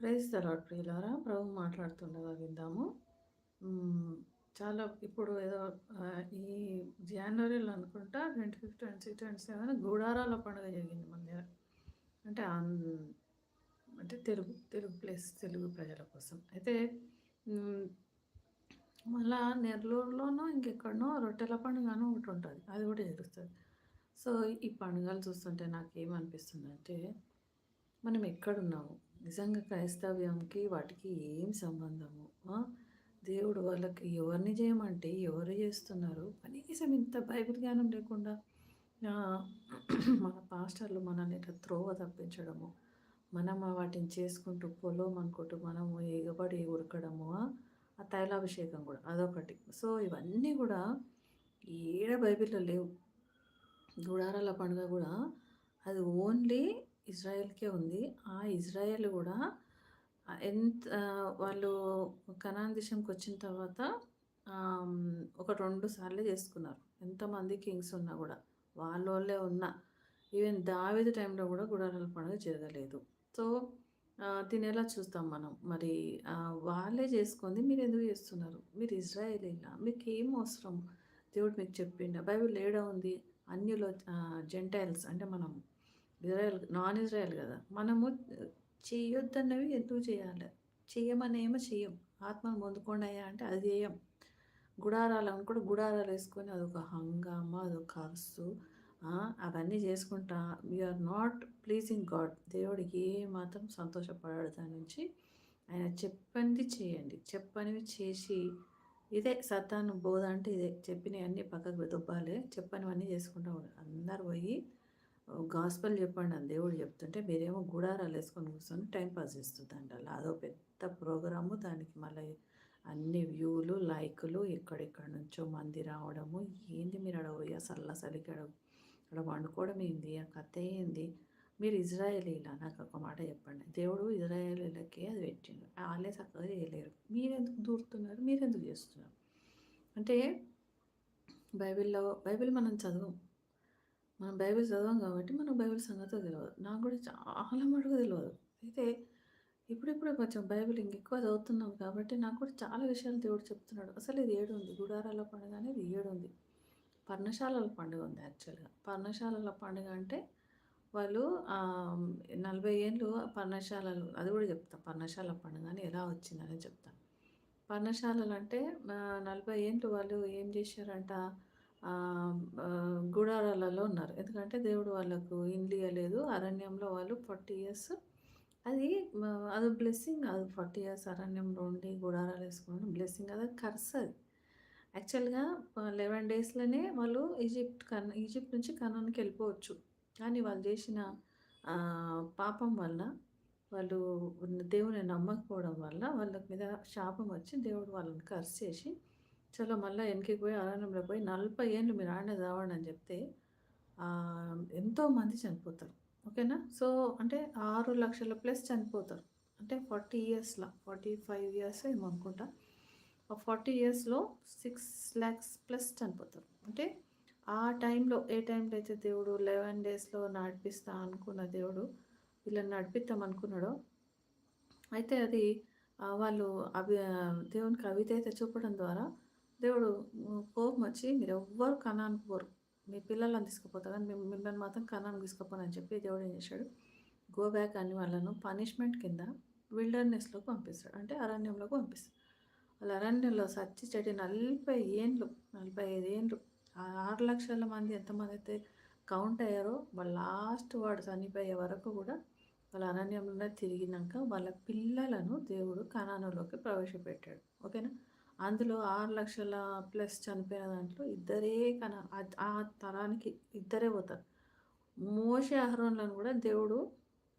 Praise తలాడ్ ప్రియులారా ప్రభు మాట్లాడుతుండగా విందాము. చాలా ఇప్పుడు ఏదో ఈ జనవరిలో అనుకుంటా twenty fifth twenty six twenty seven గుడారాల పండుగ జరిగింది మన దగ్గర. అంటే అంటే తెలుగు తెలుగు ప్లేస్ తెలుగు ప్రజల కోసం. అయితే మళ్ళా నెల్లూరులోనో ఇంకెక్కడనో రొట్టెల పండుగను ఒకటి ఉంటుంది. అది కూడా జరుగుతుంది. సో ఈ పండుగలు చూస్తుంటే నాకు ఏమనిపిస్తుంది అంటే మనం ఎక్కడున్నాము? నిజంగా క్రైస్తవ్యంకి వాటికి ఏం సంబంధము? దేవుడు వాళ్ళకి ఎవరిని చేయమంటే ఎవరు చేస్తున్నారు? కనీసం ఇంత బైబిల్ జ్ఞానం లేకుండా మన పాస్టర్లు మనల్ని ఇట్లా త్రోవ తప్పించడము మనం వాటిని చేసుకుంటూ పొలం అనుకుంటూ మనము ఎగబడి ఉరకడము ఆ? ఆ తైలాభిషేకం కూడా అదొకటి. సో ఇవన్నీ కూడా ఏడ బైబిల్లో లేవు. గుడారాల పండుగ కూడా అది ఓన్లీ ఇజ్రాయెల్కే ఉంది. ఆ ఇజ్రాయెల్ కూడా ఎంత వాళ్ళు కనాన్ దేశంకి వచ్చిన తర్వాత ఒక రెండు సార్లు చేసుకున్నారు. ఎంతమంది కింగ్స్ ఉన్నా కూడా వాళ్ళ వాళ్ళే ఉన్నా. ఈవెన్ దావేది టైంలో కూడా గుడారాల పండుగ జరగలేదు. సో తినేలా చూస్తాం మనం? మరి వాళ్ళే చేసుకుంది మీరు ఎందుకు చేస్తున్నారు? మీరు ఇజ్రాయేలీలా? మీకు ఏం అవసరం? దేవుడు మీకు చెప్పిండ. బైబిల్ ఏడా ఉంది? అన్యులో జెంటైల్స్ అంటే మనం ఇజ్రాయెల్ నాన్ ఇజ్రాయెల్ కదా. మనము చేయొద్దన్నవి ఎందుకు చేయాలి? చేయమనేమో చెయ్యం ఆత్మను పొందుకోండి అయ్యా అంటే అది చేయం. గుడారాలు అనుకుంటే కూడా గుడారాలు వేసుకొని అదొక హంగామా అదొక అరుసు. అవన్నీ చేసుకుంటా. వీఆర్ నాట్ ప్లీజింగ్ గాడ్ దేవుడికి ఏ మాత్రం సంతోషపడాడు దాని నుంచి ఆయన చెప్పండి చేయండి. చెప్పనివి చేసి ఇదే సత్తాను బోధ అంటే ఇదే. చెప్పినవన్నీ పక్కకు దుబ్బాలి. చెప్పనివన్నీ చేసుకుంటా ఉండాలి అందరు పోయి గాస్పల్ చెప్పండి అని దేవుడు చెప్తుంటే మీరేమో గుడారాలు వేసుకొని కూర్చొని టైంపాస్ చేస్తుందండి చేస్తుందంట అలా అదో పెద్ద ప్రోగ్రాము దానికి మళ్ళీ అన్ని వ్యూలు లైకులు ఎక్కడెక్కడ నుంచో మంది రావడము ఏంది మీరు అక్కడ పోయి అసలు అసలుకి అక్కడ వండుకోవడం ఏంది? ఆ కథ ఏంది? మీరు ఇజ్రాయేలీలా? నాకు ఒక మాట చెప్పండి. దేవుడు ఇజ్రాయేలీలకే అది పెట్టిండు. వాళ్ళే చక్కగా చేయలేరు. మీరెందుకు దూరుతున్నారు? మీరెందుకు చేస్తున్నారు? అంటే బైబిల్లో బైబిల్ మనం చదువు. మనం బైబిల్ చదవం కాబట్టి మనకు బైబిల్ సంగతి తెలియదు నాకు కూడా చాలా మటుకు తెలియదు అయితే ఇప్పుడిప్పుడే కొంచెం బైబిల్ ఇంకెక్కువ చదువుతున్నాం కాబట్టి నాకు కూడా చాలా విషయాలు దేవుడు చెప్తున్నాడు. అసలు ఇది ఏడు ఉంది. గుడారాల పండుగ అనేది ఏడు ఉంది. పర్ణశాలల పండుగ ఉంది యాక్చువల్గా. పర్ణశాలల పండుగ అంటే వాళ్ళు నలభై ఏళ్ళు పర్ణశాలలు అది కూడా చెప్తాను పర్ణశాల పండుగ అని ఎలా వచ్చిందని చెప్తాను పర్ణశాలలు అంటే నలభై ఏళ్ళు వాళ్ళు ఏం చేశారంట? గుడారాలలో ఉన్నారు. ఎందుకంటే దేవుడు వాళ్ళకు ఇండ్లు ఇవ్వలేదు అరణ్యంలో వాళ్ళు ఫార్టీ ఇయర్స్. అది అది బ్లెస్సింగ్ అది ఫార్టీ ఇయర్స్ అరణ్యంలో ఉండి గుడారాలు వేసుకోవడం బ్లెస్సింగ్ అది కర్స్ అది. యాక్చువల్గా లెవెన్ డేస్లోనే వాళ్ళు ఈజిప్ట్ కన్ ఈజిప్ట్ నుంచి కనాన్కి వెళ్ళిపోవచ్చు. కానీ వాళ్ళు చేసిన పాపం వల్ల వాళ్ళు దేవుని నమ్మకపోవడం వల్ల వాళ్ళ మీద శాపం వచ్చి దేవుడు వాళ్ళని కర్స్ చేసి చలో మళ్ళీ వెనక్కి పోయి అరణ్యంలో పోయి నలభై ఏళ్ళు మీరు ఆడనే చావండి అని చెప్తే ఎంతోమంది ఎంతో మంది చనిపోతారు. ఓకేనా? సో అంటే ఆరు లక్షల ప్లస్ చనిపోతారు. అంటే ఫార్టీ ఇయర్స్లో ఫార్టీ ఫైవ్ ఇయర్స్ ఏమో అనుకుంటా. ఆ ఫార్టీ ఇయర్స్లో సిక్స్ ల్యాక్స్ ప్లస్ చనిపోతారు. అంటే ఆ టైంలో ఏ టైంలో అయితే దేవుడు లెవెన్ డేస్లో నడిపిస్తా అనుకున్న దేవుడు వీళ్ళని నడిపిస్తాం అనుకున్నాడో అయితే అది వాళ్ళు అవి దేవునికి అవిధేయత చూపడం ద్వారా దేవుడు కోపం వచ్చి మీరు ఎవ్వరు కణానికి పోరు. మీ పిల్లలను తీసుకుపోతారు కానీ మిమ్మల్ని మాత్రం కణానికి తీసుకుపోనని చెప్పి దేవుడు ఏం చేశాడు? గో బ్యాక్ అని వాళ్ళను పనిష్మెంట్ కింద విల్డర్నెస్లోకి పంపిస్తాడు. అంటే అరణ్యంలోకి పంపిస్తాడు. వాళ్ళు అరణ్యంలో సచ్చి చెడి నలభై ఏండ్లు నలభై ఐదు ఏండ్లు ఆరు లక్షల మంది ఎంతమంది అయితే కౌంట్ అయ్యారో వాళ్ళ లాస్ట్ వాడు చనిపోయే వరకు కూడా వాళ్ళ అరణ్యంలో తిరిగినాక వాళ్ళ పిల్లలను దేవుడు కణానులోకి ప్రవేశపెట్టాడు. ఓకేనా? అందులో ఆరు లక్షల ప్లస్ చనిపోయిన దాంట్లో ఇద్దరే కన ఆ- తరానికి ఇద్దరే పోతారు. మోసే అహరోన్లను కూడా దేవుడు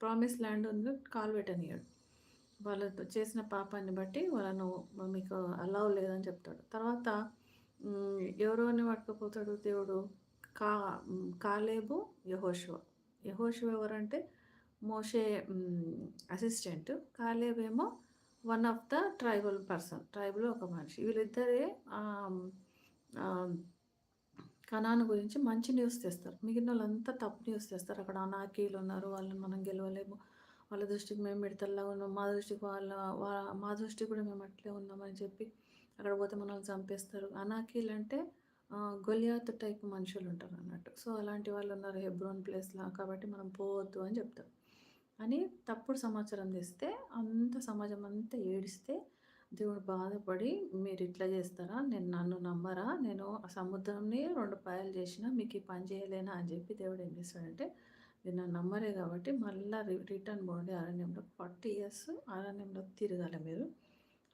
ప్రామిస్ ల్యాండ్ ఉంది కాలు పెట్టనియాడు వాళ్ళు చేసిన పాపాన్ని బట్టి వాళ్ళను మీకు అలౌ లేదని చెప్తాడు. తర్వాత ఎవరోని పట్టుకుపోతాడు దేవుడు? కా కాలేబు యహోశివ యహోశివ ఎవరంటే మోషే అసిస్టెంట్. కాలేబేమో ఏమో one of the tribal person tribal ఒక మనిషి. వీళ్ళిద్దరే ఆమ్, కణాను గురించి మంచి న్యూస్ తెస్తారు. మిగిలిన వాళ్ళంతా తప్పు న్యూస్ తెస్తారు. అక్కడ అనాకీలు ఉన్నారు వాళ్ళని మనం గెలవలేము. వాళ్ళ దృష్టికి మేము మిడతల్లా ఉన్నాం. మా దృష్టికి వాళ్ళ మా దృష్టికి కూడా మేము అట్లే ఉన్నామని చెప్పి అక్కడ పోతే మనల్ని చంపేస్తారు. అనాకీలు అంటే గొలియాత్ టైప్ మనుషులు ఉంటారు అన్నట్టు సో అలాంటి వాళ్ళు ఉన్నారు హెబ్రోన్ ప్లేస్లో. కాబట్టి మనం పోవద్దు అని చెప్తారు. అని తప్పుడు సమాచారం తెస్తే అంత సమాజం అంతా ఏడిస్తే దేవుడు బాధపడి మీరు ఇట్లా చేస్తారా? నేను నన్ను నమ్మరా? నేను ఆ సముద్రంని రెండు పాయలు చేసిన మీకు ఈ పని చేయలేనా? అని చెప్పి దేవుడు ఏం చేస్తాడంటే మీరు నన్ను నమ్మరే కాబట్టి మళ్ళీ రిటర్న్ పోండి అరణ్యంలో. ఫార్టీ ఇయర్స్ అరణ్యంలో తిరగాలి మీరు.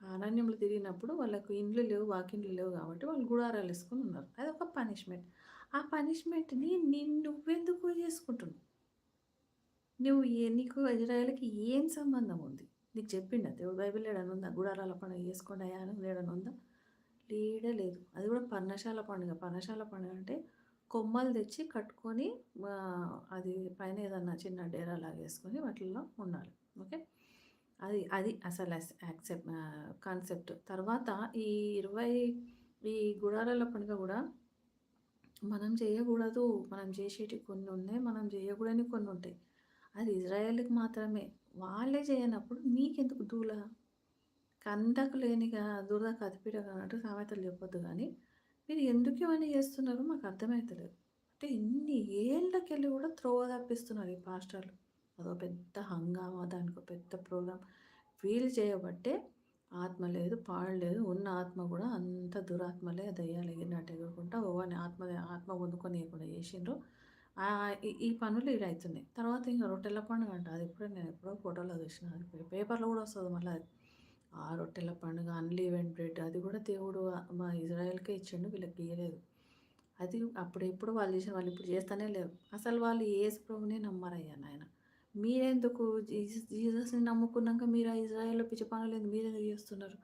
ఆ అరణ్యంలో తిరిగినప్పుడు వాళ్ళకు ఇండ్లు లేవు వాకిండ్లు లేవు కాబట్టి వాళ్ళు గుడారాలు వేసుకుని ఉన్నారు. అది ఒక పనిష్మెంట్. ఆ పనిష్మెంట్ని నేను నువ్వెందుకు చేసుకుంటున్నావు? నువ్వు ఏ నీకు ఇజ్రాయల్కి ఏం సంబంధం ఉంది? నీకు చెప్పిండ? దేవుడు బైబిల్ ఏడని ఉందా? గుడారాల పండుగ చేసుకోండి అయ్యా అని ఏడని ఉందా? లేడే లేదు. అది కూడా పర్ణశాల పండుగ. పర్ణశాల పండుగ అంటే కొమ్మలు తెచ్చి కట్టుకొని అది పైన ఏదన్నా చిన్న డేరా లాగా వేసుకొని వాటిల్లో ఉండాలి. ఓకే? అది అది అసలు యాక్సెప్ట్ కాన్సెప్ట్. తర్వాత ఈ ఇరవై ఈ గుడారాల పండుగ కూడా మనం చేయకూడదు. మనం చేసేటివి కొన్ని ఉన్నాయి మనం చేయకూడని కొన్ని ఉంటాయి. అది ఇజ్రాయేల్కి మాత్రమే. వాళ్ళే చేయనప్పుడు నీకెందుకు దూల? కందకు లేనిగా దురద కదిపిడ అన్నట్టు సామెతలు చెప్పొద్దు కానీ మీరు ఎందుకు ఇవన్నీ చేస్తున్నారో మాకు అర్థమవుతలేదు అంటే ఇన్ని ఏళ్ళకెళ్ళి కూడా త్రోవ తప్పిస్తున్నారు ఈ పాస్టర్లు. అదో పెద్ద హంగామా దానికి పెద్ద ప్రోగ్రాం. వీలు చేయబట్టే ఆత్మ లేదు పాడు లేదు. ఉన్న ఆత్మ కూడా అంత దురాత్మలే దయ్యాలు ఎగిరినట్టు ఎగురుకుంటా ఓవని ఆత్మ ఆత్మ పొందుకొని కూడా చేసిండ్రు. ఈ పనులు ఇవి అవుతున్నాయి తర్వాత ఇంకా రొట్టెల పండుగ అంట. అది ఎప్పుడో నేను ఎప్పుడో ఫోటోలో చూసిన. అది పేపర్లో కూడా వస్తుంది మళ్ళీ అది. ఆ రొట్టెల పండుగ అన్లీవెంట్ బ్రెడ్ అది కూడా దేవుడు మా ఇజ్రాయెల్కే ఇచ్చిండు. వీళ్ళకి ఇయ్యలేదు. అది అప్పుడు ఎప్పుడు వాళ్ళు చేసిన వాళ్ళు ఇప్పుడు చేస్తూనే లేరు. అసలు వాళ్ళు ఏసు ప్రభునే నమ్మరయ్యా నాయన. మీరెందుకు జీసస్ని నమ్ముకున్నాక మీరు ఆ ఇజ్రాయెల్లో పిచ్చి పనులు ఎందుకు మీరెందుకు చేస్తున్నారు?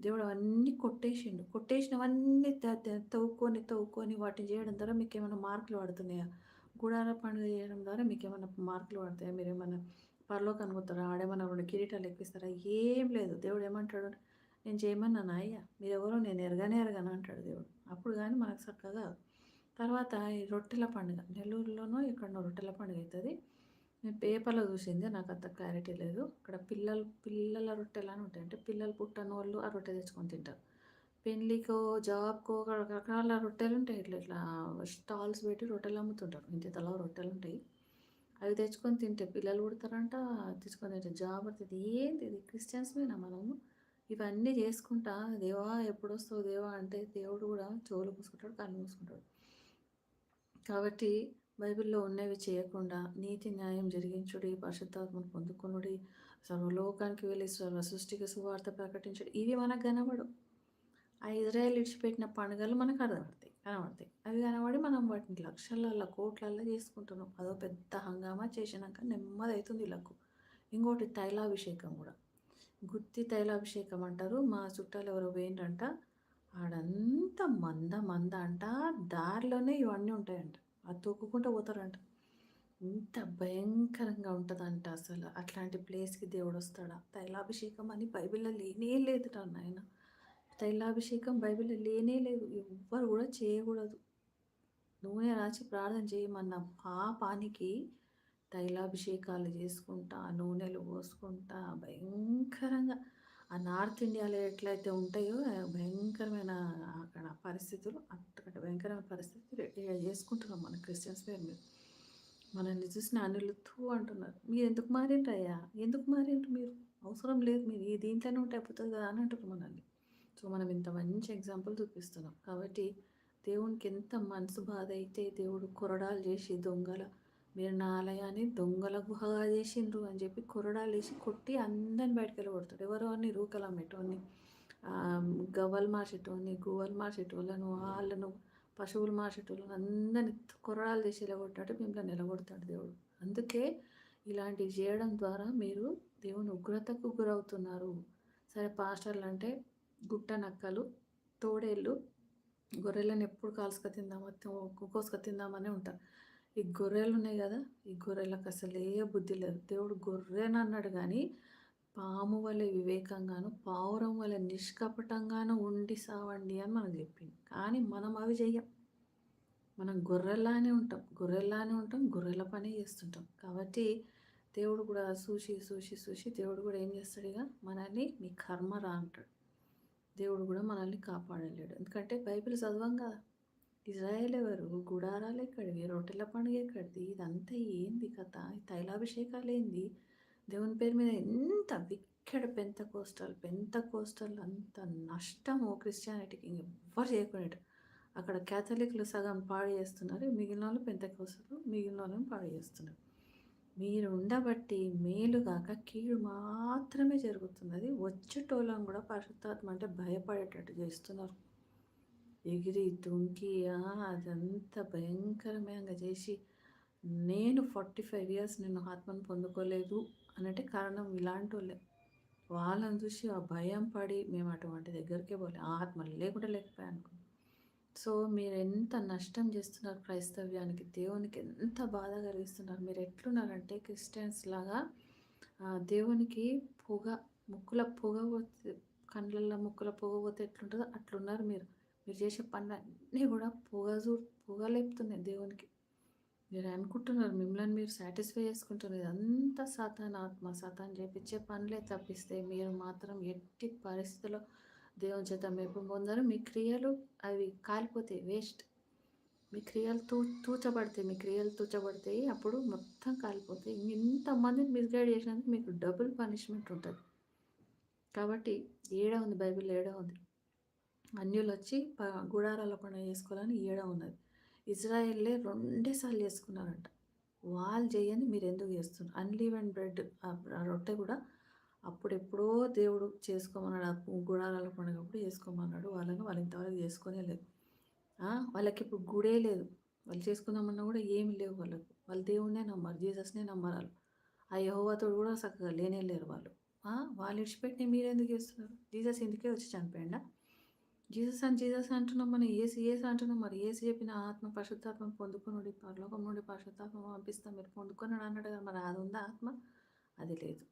దేవుడు అవన్నీ కొట్టేసిండు. కొట్టేసినవన్నీ తవ్వుకొని తవ్వుకొని వాటిని చేయడం ద్వారా మీకు ఏమైనా మార్కులు పడుతున్నాయా? కూడార పండుగ చేయడం ద్వారా మీకు ఏమైనా మార్కులు పడతాయా? మీరు ఏమైనా పరలోకి అనుకుంటారా ఆడేమన్నా రెండు కిరీటాలు ఎక్కిస్తారా? ఏం లేదు. దేవుడు ఏమంటాడు? నేను చేయమన్నాను అయ్యా మీరెవరో నేను ఎరగానే ఎరగాను అంటాడు దేవుడు. అప్పుడు కానీ మనకు చక్కగా తర్వాత ఈ రొట్టెల పండుగ. నెల్లూరులోనో ఎక్కడనో రొట్టెల పండుగ అవుతుంది నేను పేపర్లో చూసింది. నాకు అంత క్లారిటీ లేదు. ఇక్కడ పిల్లలు పిల్లల రొట్టెలు అని ఉంటాయి. అంటే పిల్లలు పుట్టని వాళ్ళు ఆ రొట్టె తెచ్చుకొని తింటారు. పెళ్ళికో జాబ్కో రకరకాల రొట్టెలు ఉంటాయి ఇట్లా ఇట్లా స్టాల్స్ పెట్టి రొట్టెలు అమ్ముతుంటారు. ఇంటి తల రొట్టెలు ఉంటాయి అవి తెచ్చుకొని తింటే పిల్లలు పుడతారంట తెచ్చుకొని తింటే జాబ్ పడుతుంది. ఏంటి ఇది? క్రిస్టియన్స్ మీద మనము? ఇవన్నీ చేసుకుంటా దేవా ఎప్పుడు వస్తావు దేవా అంటే దేవుడు కూడా చెవులు పూసుకుంటాడు కళ్ళు మూసుకుంటాడు. కాబట్టి బైబిల్లో ఉన్నవి చేయకుండా నీతి న్యాయం జరిగించుడి పరిశుద్ధాత్మను పొందుకునుడి సర్వలోకానికి వెళ్ళి సర్వ సృష్టికి సువార్త ప్రకటించడు. ఇవి మనకు కనబడు ఆ ఇజ్రాయెల్ విడిచిపెట్టిన పండుగలు మనకు అర్థపడతాయి కనబడతాయి. అవి కనబడి మనం వాటిని లక్షలల్లో కోట్లల్లో చేసుకుంటున్నాం. అదో పెద్ద హంగామా చేసినాక నెమ్మది అవుతుంది వీళ్ళకు ఇంకోటి తైలాభిషేకం కూడా. గుత్తి తైలాభిషేకం అంటారు. మా చుట్టాలు ఎవరో పోయిండ్రంట ఆడంతా మంద మంద అంట. దారిలోనే ఇవన్నీ ఉంటాయంట. అది తొక్కుకుంటూ పోతారంట. ఇంత భయంకరంగా ఉంటుందంట అసలు. అట్లాంటి ప్లేస్కి దేవుడు వస్తాడా తైలాభిషేకం అని బైబిల్లో లేనే లేదు నాయన. తైలాభిషేకం బైబిల్లో లేనే లేదు. ఎవ్వరు కూడా చేయకూడదు. నూనె రాసి ప్రార్థన చేయమన్న పాపానికి తైలాభిషేకాలు చేసుకుంటా నూనెలు పోసుకుంటా భయంకరంగా. ఆ నార్త్ ఇండియాలో ఎట్లయితే ఉంటాయో భయంకరమైన అక్కడ పరిస్థితులు అంతకంటే భయంకరమైన పరిస్థితులు చేసుకుంటున్నాం మన క్రిస్టియన్స్ పేరు మీద. మనల్ని చూసిన అన్యులు అంటున్నారు. మీరు ఎందుకు మారిండ్రయ్యా? ఎందుకు మారిండ్రు మీరు? అవసరం లేదు మీరు. ఈ దీంట్లోనే ఉంటే అయిపోతుంది కదా అని అంటున్నారు మనల్ని. సో మనం ఇంత మంచి ఎగ్జాంపుల్ చూపిస్తున్నాం. కాబట్టి దేవునికి ఎంత మనసు బాధ అయితే దేవుడు కొరడాలు చేసి దొంగల మీరు నా ఆలయాన్ని దొంగల గుహగా చేసిండ్రు అని చెప్పి కొరడాలు వేసి కొట్టి అందరిని బయటకు వెళ్ళగొడతాడు. ఎవరో అని రూకలం అమ్మేటోని గవ్వలు మార్చేటోని గువ్వలు మార్చేటోళ్ళను వాళ్ళను పశువులు మార్చేటోళ్ళను అందరిని కొరడాలు చేసి వెళ్ళగొట్టాడు మిమ్మల్ని నిలగొడతాడు దేవుడు. అందుకే ఇలాంటివి చేయడం ద్వారా మీరు దేవుని ఉగ్రతకు గురవుతున్నారు. సరే పాస్టర్లు అంటే గుట్ట నక్కలు తోడేళ్ళు గొర్రెలను ఎప్పుడు కాల్చుక తిందామా కోసుక తిందామనే ఉంటారు ఈ గొర్రెలు ఉన్నాయి కదా ఈ గొర్రెలకు అసలు ఏ బుద్ధి లేదు. దేవుడు గొర్రెని అన్నాడు కానీ పాము వలె వివేకంగాను పావురం వలె నిష్కపటంగాను ఉండి సావండి అని మనకు చెప్పింది కానీ మనం అవి చెయ్యం. మనం గొర్రెల్లానే ఉంటాం. గొర్రెల్లానే ఉంటాం గొర్రెల పని చేస్తుంటాం. కాబట్టి దేవుడు కూడా చూసి చూసి చూసి దేవుడు కూడా ఏం చేస్తాడు ఇక మనల్ని మీ కర్మ రా అంటాడు. దేవుడు కూడా మనల్ని కాపాడలేడు. ఎందుకంటే బైబిల్ చదవం కదా. ఇజ్రాయేల్ ఎవరు? గుడారాలు ఎక్కడివి? రొట్టెల పండుగ ఎక్కడిది? ఇదంతా ఏంది కథ? తైలాభిషేకాలు ఏంది? దేవుని పేరు మీద ఎంత విక్కడ పెంత కోస్టల్ పెంత కోస్టల్ అంత నష్టము క్రిస్టియానిటీకి ఎవ్వరు చేయకునేట. అక్కడ క్యాథలిక్లు సగం పాడు చేస్తున్నారు మిగిలిన వాళ్ళు పెంత కోస్తారు మిగిలిన వాళ్ళని పాడు చేస్తున్నారు. మీరు ఉండబట్టి మేలుగాక కీడు మాత్రమే జరుగుతున్నది వచ్చేటోళ్ళం కూడా పరిశుద్ధాత్మ అంటే భయపడేటట్టు చేస్తున్నారు. ఎగిరి దుంకి అదంతా భయంకరంగా చేసి నేను ఫార్టీ ఫైవ్ ఇయర్స్ నేను ఆత్మను పొందుకోలేదు అనంటే కారణం ఇలాంటి వాళ్ళే వాళ్ళని చూసి ఆ భయం పడి మేము అటువంటి దగ్గరికే పోలే. ఆత్మ లేకుండా లేకపోయా అనుకున్నాం సో మీరు ఎంత నష్టం చేస్తున్నారు క్రైస్తవ్యానికి? దేవునికి ఎంత బాధ కలిగిస్తున్నారు? మీరు ఎట్లున్నారంటే క్రిస్టియన్స్ లాగా దేవునికి పొగ ముక్కుల పొగ పోతే కళ్ళల్లో ముక్కుల పొగ పోతే ఎట్లుంటుందో అట్లున్నారు మీరు. మీరు చేసే పనులన్నీ కూడా పొగ చూ పొగ లేపుతున్నాయి దేవునికి. మీరు అనుకుంటున్నారు మిమ్మల్ని మీరు సాటిస్ఫై చేసుకుంటున్నారు. ఇదంతా సాతాన్ ఆత్మ. సాతాన్ చేపించే పనులే తప్పిస్తే మీరు మాత్రం ఎట్టి పరిస్థితుల్లో దేవుని చేత మెప్పు పొందరు మీ క్రియలు అవి కాలిపోతాయి వేస్ట్ మీ క్రియలు తూ తూచబడతాయి మీ క్రియలు తూచబడతాయి అప్పుడు మొత్తం కాలిపోతాయి ఇంతమందిని మిస్గైడ్ చేసినందుకు మీకు డబుల్ పనిష్మెంట్ ఉంటుంది. కాబట్టి ఏడా ఉంది బైబిల్ ఏడ ఉంది? అన్యులు వచ్చి గుడారాల పండుగ చేసుకోవాలని ఏడా ఉన్నది? ఇజ్రాయెల్లే రెండేసార్లు చేసుకున్నారంట. వాళ్ళు చేయని మీరు ఎందుకు చేస్తున్నారు? అన్లీవెన్ బ్రెడ్ రొట్టె కూడా అప్పుడెప్పుడో దేవుడు చేసుకోమన్నాడు. గుడారాల పండుగ అప్పుడు చేసుకోమన్నాడు. వాళ్ళని వాళ్ళు ఇంతవరకు చేసుకునే లేదు. వాళ్ళకి ఇప్పుడు గుడే లేదు. వాళ్ళు చేసుకుందామన్నా కూడా ఏమి లేవు వాళ్ళకు. వాళ్ళు దేవుడినే నమ్మరు జీసస్నే నమ్మరాలు ఆ యహోవాతోడు కూడా చక్కగా లేనే లేరు వాళ్ళు. వాళ్ళు ఇడిచిపెట్టి మీరు ఎందుకు చేస్తున్నారు? జీసస్ ఎందుకే వచ్చి చనిపోయిందా జీసస్ అని జీసస్ అంటున్నాం మనం. ఏసి ఏసి అంటున్నాం మరి. ఏసి చెప్పిన ఆత్మ పరిశుద్ధాత్మ పొందుకునుడి పరలోకం నుండి పరిశుద్ధాత్మ పంపిస్తాం. మీరు పొందుకున్నాడు అన్నాడు కదా మరి. అది ఉందా ఆత్మ? అది లేదు.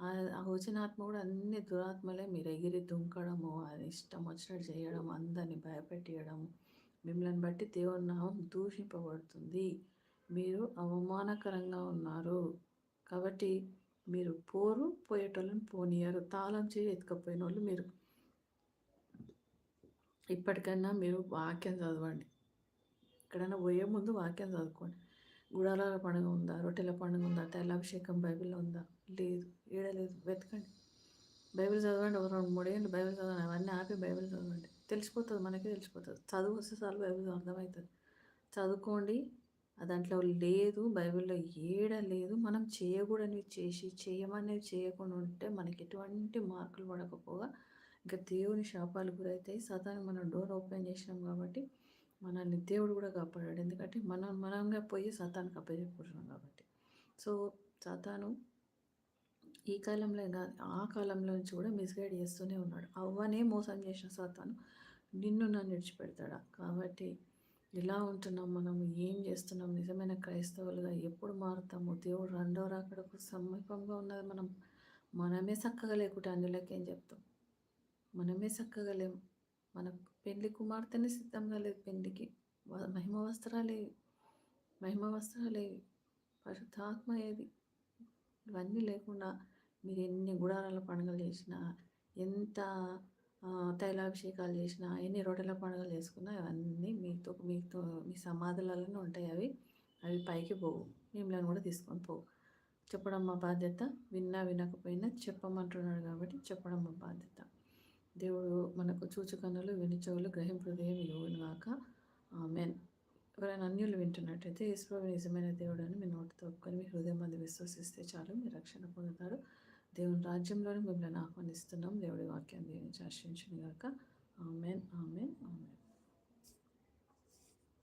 ఆ వచ్చిన కూడా అన్ని దురాత్మలే మీరు ఎగిరి దుంకడము అది ఇష్టం వచ్చినట్టు చేయడం అందరిని భయపెట్టియడము. మిమ్మల్ని బట్టి దేవుని నామం దూషింపబడుతుంది. మీరు అవమానకరంగా ఉన్నారు. కాబట్టి మీరు పోరు పోయేటోళ్ళని పోనీయరు. తాళం చేయి ఎత్తుకపోయిన వాళ్ళు మీరు. ఇప్పటికైనా మీరు వాక్యం చదవండి. ఎక్కడైనా పోయే ముందు వాక్యం చదువుకోండి. గుడాల పండుగ ఉందా? రొట్టెల పండుగ ఉందా? తైలాభిషేకం బైబిల్లో ఉందా? లేదు ఏడలేదు వెతకండి. బైబిల్ చదవండి ఒక రెండు మూడేళ్ళు బైబిల్ చదవండి అవన్నీ ఆపి బైబిల్ చదవండి. తెలిసిపోతుంది మనకే తెలిసిపోతుంది. చదువు వస్తే చాలు బైబిల్ అర్థమవుతుంది. చదువుకోండి దాంట్లో లేదు బైబిల్లో ఏడ లేదు మనం చేయకూడనివి చేసి చేయమనేవి చేయకుండా ఉంటే మనకి ఎటువంటి మార్కులు పడకపోగా ఇంకా దేవుని శాపాలు గురైతాయి. సతాన్ని మనం డోర్ ఓపెన్ చేసినాం కాబట్టి మనల్ని దేవుడు కూడా కాపాడాడు. ఎందుకంటే మనం మనంగా పోయి సతానికి అప్పచెప్పుకుంటున్నాం కాబట్టి. సో సతాను ఈ కాలంలో కాదు ఆ కాలంలో నుంచి కూడా మిస్గైడ్ చేస్తూనే ఉన్నాడు. అవ్వనే మోసం చేసిన సాతాను నిన్ను నన్ను విడిచిపెడతాడా? కాబట్టి ఇలా ఉంటున్నాం మనం ఏం చేస్తున్నాం? నిజమైన క్రైస్తవులుగా ఎప్పుడు మారుతాము? దేవుడు రెండో రాకడకు సమీపంగా ఉన్నది మనం. మనమే చక్కగా లేకుంటే అందులోకేం చెప్తాం? మనమే చక్కగా లేము. మన పెళ్ళి కుమార్తెనే సిద్ధంగా లేదు పెళ్ళికి మహిమ వస్త్రాలేవి మహిమ వస్త్రాలేవి పరిశుద్ధాత్మ ఏది? ఇవన్నీ లేకుండా మీరు ఎన్ని గుడారాల పండుగలు చేసినా ఎంత తైలాభిషేకాలు చేసినా ఎన్ని రొట్టెల పండుగలు చేసుకున్నా అవన్నీ మీతో మీతో మీ సమాధులలోనే ఉంటాయి. అవి అవి పైకి పోవు. మిమ్మల్ని కూడా తీసుకొని పోవు. చెప్పడం మా బాధ్యత. విన్నా వినకపోయినా చెప్పమంటున్నాడు కాబట్టి చెప్పడం మా బాధ్యత. దేవుడు మనకు చూచుకన్నులు వినిచవులు గ్రహింపు హృదయం ఇవ్వను కాక మెన్ ఎవరైనా అన్యులు వింటున్నట్టయితే ఈశ్వరు నిజమైన దేవుడు అని మీ నోటితో ఒప్పుకొని మీ హృదయం మంది విశ్వసిస్తే చాలు మీ రక్షణ పొందుతారు. దేవుని రాజ్యంలోనే మిమ్మల్ని ఆహ్వానిస్తున్నాం. దేవుడి వాక్యాన్ని దీవించి ఆశించిన గాక. Amen amen amen.